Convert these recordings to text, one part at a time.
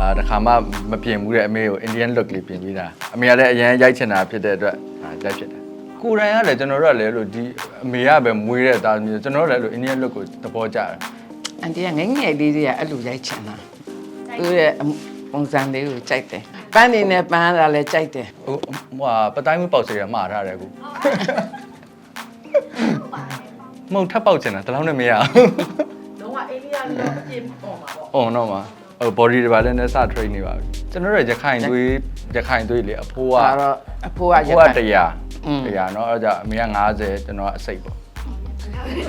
အာတခါမှမပြင်ဘူးတဲ့အမေကို Indian look လေးပြင်ပြီးတာအမေကလည်းအရင်ရိုက်ချင်တာဖြစ်တဲ့အတွက်အာရိုက်ဖြစ်တယ်ကိုယ်တိုင်ကလည်းကျွန်တော်တို့ကလည်းလို့ဒီအမေကပဲမွေးတဲ့သားသမီးကျွန်တော်တို့လည်းလို့ Indian look ကိုသဘောကျတယ်အန်တီကငယ်ငယ်လေးတွေကအဲ့လိုရိုက်ချင်တာသူရဲ့အမပုံစံလေးကိုကြိုက်တယ်ပန်းနေနဲ့ပန်းရတာလည်းကြိုက်တယ်ဟိုဟိုဟာပတိုင်းမပေါက်စေရမှားထားတယ်အခုမဟုတ်ထပ်ပေါက်ချင်တာတလောက်နဲ့မရဘူးလုံးဝအိန္ဒိယလိုအပြင်ပေါ်မှာပေါ့။အော်တော့မှာ ဟို body တွေပါလည်းနဲ့စ train နေပါပြီ။ကျွန်တော်တို့ရခိုင်သွေးရခိုင်သွေးလေအဖိုးက ဒါတော့အဖိုးက အ ရ ဖိုးက ခိုင် 100 อืม 100เนาะအဲ့ဒါအမေက90ကျွန်တော်ကအစိတ်ပေါ့ ဒါကြီး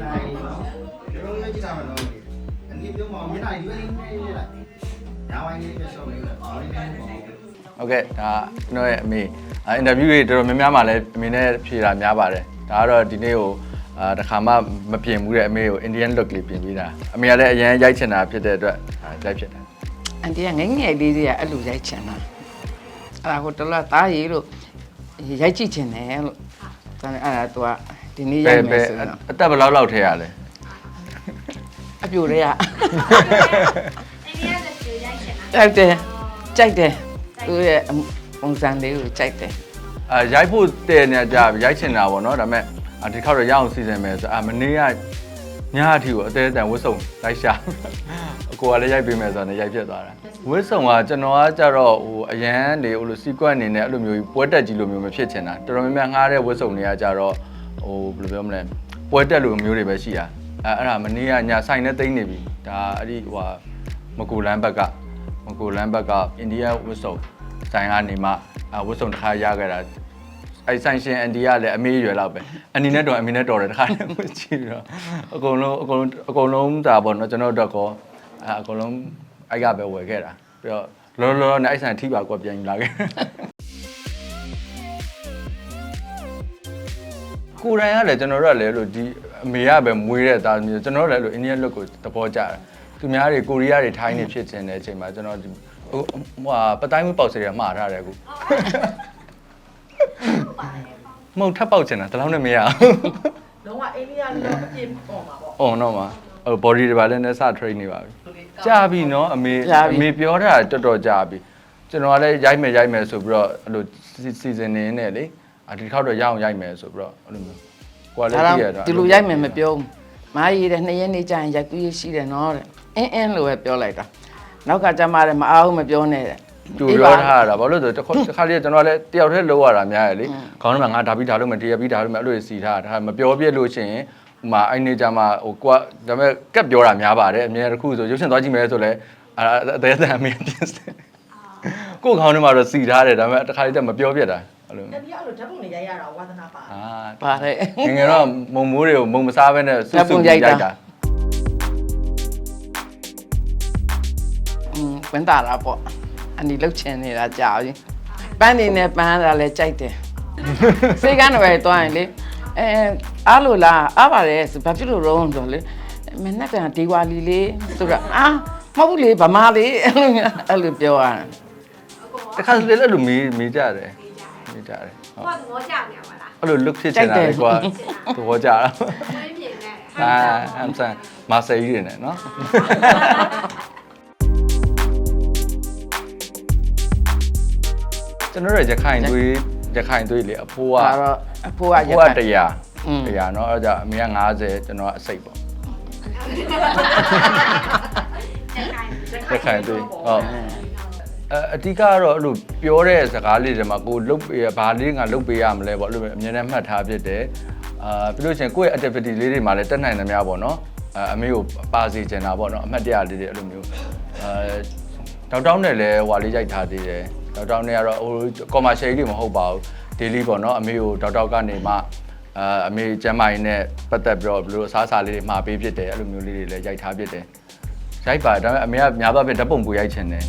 လိုက်တော့ကျွန်တော်လည်းကြည့်တာမလို့အနည်းပြောမှမနိုင်ဘူးနေနေလိုက်ညာဝိုင်းလေးပြရှော့လေးအော်လေးနဲ့ပေါ့ ။ ဟုတ်ကဲ့ဒါကျွန်တော်ရဲ့အမေအင်တာဗျူးတွေတော်တော်များများမှလည်းအမေနဲ့ဖြေတာများပါတယ်။ဒါကတော့ဒီနေ့ကိုအာတခါမှမပြင်ဘူးတဲ့အမေကို Indian look လေးပြင်ပြီးတာအမေကလည်းအရင်ရိုက်ချင်တာဖြစ်တဲ့အတွက်အာရိုက်ဖြစ်တယ်အန်တီကငယ်ငယ်လေးတွေကအဲ့လိုရိုက်ချင်တာအဲ့ဒါကိုတလားသားရီလို့ရိုက်ကြည့်ချင်တယ်လို့ဒါနဲ့အဲ့ဒါသူကဒီနေ့။ရိုဘယ်က်မဘယ်ယ်ဆိုတော့အသက်ဘယ်လောက်လောက်ထဲရလဲအပြိုတွေကအိန္ဒိယကကြိုရိုက်ချင်တာကြိုက်တယ်ကြိုက်တယ် သူရဲ့အမပုံစံလေးကိုကြိုက်တယ်။အာရိုက်ဖို့တဲ့နေကြရိုက်ချင်တာပေါ့နော်ဒါပေမဲ့အာဒီခေါက်တော့ရအောင်စီစဉ်မယ်ဆိုအာမနေ့ကညအထိကိုအသေးအတန်ဝတ်စုံလိုက်ရှာအကိုကလည်းရိုက်ပေးမယ်ဆိုတော့လည်းရိုက်ဖြစ်သွားတာဝတ်စုံကကျွန်တော်ကကြတော့ဟိုအရန်နေဟိုလိုစီကွက်အနေနဲ့အဲ့လိုမျိုးပွဲတက်ကြီးလိုမျိုးမဖြစ်ချင်တာတော်တော်များများငှားတဲ့ဝတ်စုံတွေကကြတော့ဟိုဘယ်လိုပြောမလဲပွဲတက်လိုမျိုးတွေပဲရှိတာအဲအဲ့ဒါမနေ့ကညဆိုင်နဲ့တိမ့်နေပြီဒါအဲ့ဒီဟိုဟာမကူလန်းဘက်ကမကူလန်းဘက်ကအိန္ဒိယဝတ်စုံဆို င်ကနေမှအဝတ်စုံတစ်ခါရခဲ့တာအဲ့ဆိုင်ရှင်အန်ဒီကလည်းအမေရွယ်လောက်ပဲအန်ဒီနဲ့တော့အမေနဲ့တော်တယ်တခါတည်းမကြည့်တော့အကုန်လုံးအကုန်လုံးအကုန်လုံးဒါပေါ့နော်ကျွန်တော်တို့ကောအဲအကုန်လုံးအဲ့ကပဲဝယ်ခဲ့တာပြီးတော့လောလောနဲ့အဲ့ဆိုင်ထိပါကွာပြန်ယူလာခဲ့ကိုယ်တိုင်ကလည်းကျွန်တော်တို့ကလည်းလို့ဒီအမေကပဲမွေးတဲ့သားသမီးကျွန်တော်တို့လည်းလို့အိန္ဒိယလွတ်ကိုသဘောကျတယ် သူများတွေကိုရီးယားတွေထိုင်းနေဖြစ်ခြင်းတဲ့အချိန်မှာကျွန်တော်ဒီဟိုဟိုဟာပတိုင်းမပေါက်စေရမှားထားတယ်အခုမဟုတ်ထပ်ပေါက်ချင်တာတလောက်နဲ့မရဘူးလုံးဝအိန္ဒိယလိုအပြင်ပေါ်မှာပေါ့။အော်တော့မှာဟို body တွေပါလည်းနဲ့စ train နေပါပြီ။ကြာပြီနော်အမေကြာပြီ အမေပြောတာတော်တော်ကြာပြီ။ကျွန်တော်ကလည်းရိုက်မယ်ရိုက်မယ်ဆိုပြီးတော့အဲ့လိုစီစဉ်နေနေလေအဒီခေါက်တော့ရအောင်ရိုက်မယ်ဆိုပြီးတော့အဲ့လိုမျိုးကိုကလည်းဒါသိရတော့တာ ဒီလိုရိုက်မယ်မပြောဘူး မားရီတဲ့နှစ်ရက်နေကျရင်ရိုက်ကူးရရှိတယ်နော်တဲ့အင်းအင်းလို့ပဲပြောလိုက်တာနောက်ကကြမ်းပါတယ်မအားဘူးမပြောနဲ့တဲ့ကြိုပြောထားတာဘာလို့လဲဆိုတော့တစ်ခါတစ်ခါလေးကျွန်တော်လည်းတယောက်တည်းလောက်ရတာများရလေခေါင်းထဲမှာငါဒါပြီးဒါလို့မတရားပြီးဒါလို့မအဲ့လိုစီထားတာဒါမပြောပြလို့ရှိရင်ဟိုမှာအဲ့နေကြမှာဟိုကိုကဒါပေမဲ့ကက်ပြောတာများပါတယ်အမြဲတခုဆိုရုပ်ရှင်သွားကြည့်မယ်ဆိုလဲအာအသေးအသေးအမေပြင်စတယ်ကိုယ်ခေါင်းထဲမှာတော့စီထားတယ်ဒါပေမဲ့တစ်ခါလေးတည်းမပြောပြတာ အဲ့လိုအိန္ဒိယလိုဓာတ်ပုံတွေရိုက်ရတာဝါသနာပါအာပါတယ်ငယ်ငယ်တော့မုံမိုးတွေကိုမုံမစားဘဲနဲ့ဆူဆူရိုက်တာอืมဝင်တာတာပေါ့အန်ဒီလှုပ်ချင်နေတာကြာပြီပန်းနေနဲ့ပန်းရတာလည်းကြိုက်တယ်စိတ်ကန်းတော့ပဲတွားရင်လေအဲအားလို့လားအားပါတယ်ဆိုဘာဖြစ်လို့ရောဆိုလေမနေ့ကဒီဝါလီလေးဆိုတော့အာမဟုတ်ဘူးလေဗမာလေးအဲ့လိုမျိုးအဲ့လိုပြောရတာတခါလေအဲ့လိုမေးမေးကြတယ်မေး ကြတယ်ဟုတ် ဟောသဘောကျနေပါလား အဲ့လို look ဖြစ်ချင်တာလေကွာသဘောကျတာ ဝင်းမြင်နဲ့ အာအမ်ဆန်မာဆေးကြီးတွေနဲ့နော်ကျွန်တော်တို့ရခိုင်သွေးရခိုင်သွေးလေအဖိုးက ဒါတော့အဖိုးက အ ရ ဖိုးက ခိုင် 100 อืม 100เนาะအဲ့ဒါအမေက90ကျွန်တော်ကအစိတ်ပေါ့ရခိုင်သွေးဟုတ် အအဓိကကတော့အဲ့လိုပြောတဲ့စကားလေးတွေမှာကိုလုတ်ပေးရဘာလေးငါလုတ်ပေးရမလဲပေါ့အဲ့လိုပဲအမြဲတမ်းမှတ်ထားဖြစ်တယ်အာပြီးလို့ရှိရင်ကိုယ့်ရဲ့ activity လေးတွေမှာလည်းတက်နိုင်တယ်များပေါ့နော်အအမေကိုပါစီကျင်တာပေါ့နော်အမှတ်တရလေးတွေအဲ့လိုမျိုးအဲတောက်တောင်းနဲ့လည်းဟွာလေးရိုက်ထားသေးတယ်တောက်တောင်းနဲ့ကတော့ဟို commercial ကြီးမဟုတ်ပါဘူး daily ပေါ့နော်အမေကိုတောက်တောက်ကနေမှအာအမေကျမ်းမာရေးနဲ့ပတ်သက်ပြီးတော့ဘယ်လိုအစားအစာလေးတွေမှာပေးဖြစ်တယ်အဲ့လိုမျိုးလေးတွေလည်းရိုက်ထားဖြစ်တယ်ရိုက်ပါဒါပေမဲ့အမေကများသောအားဖြင့်ဓာတ်ပုံပူရိုက်ချင်တယ်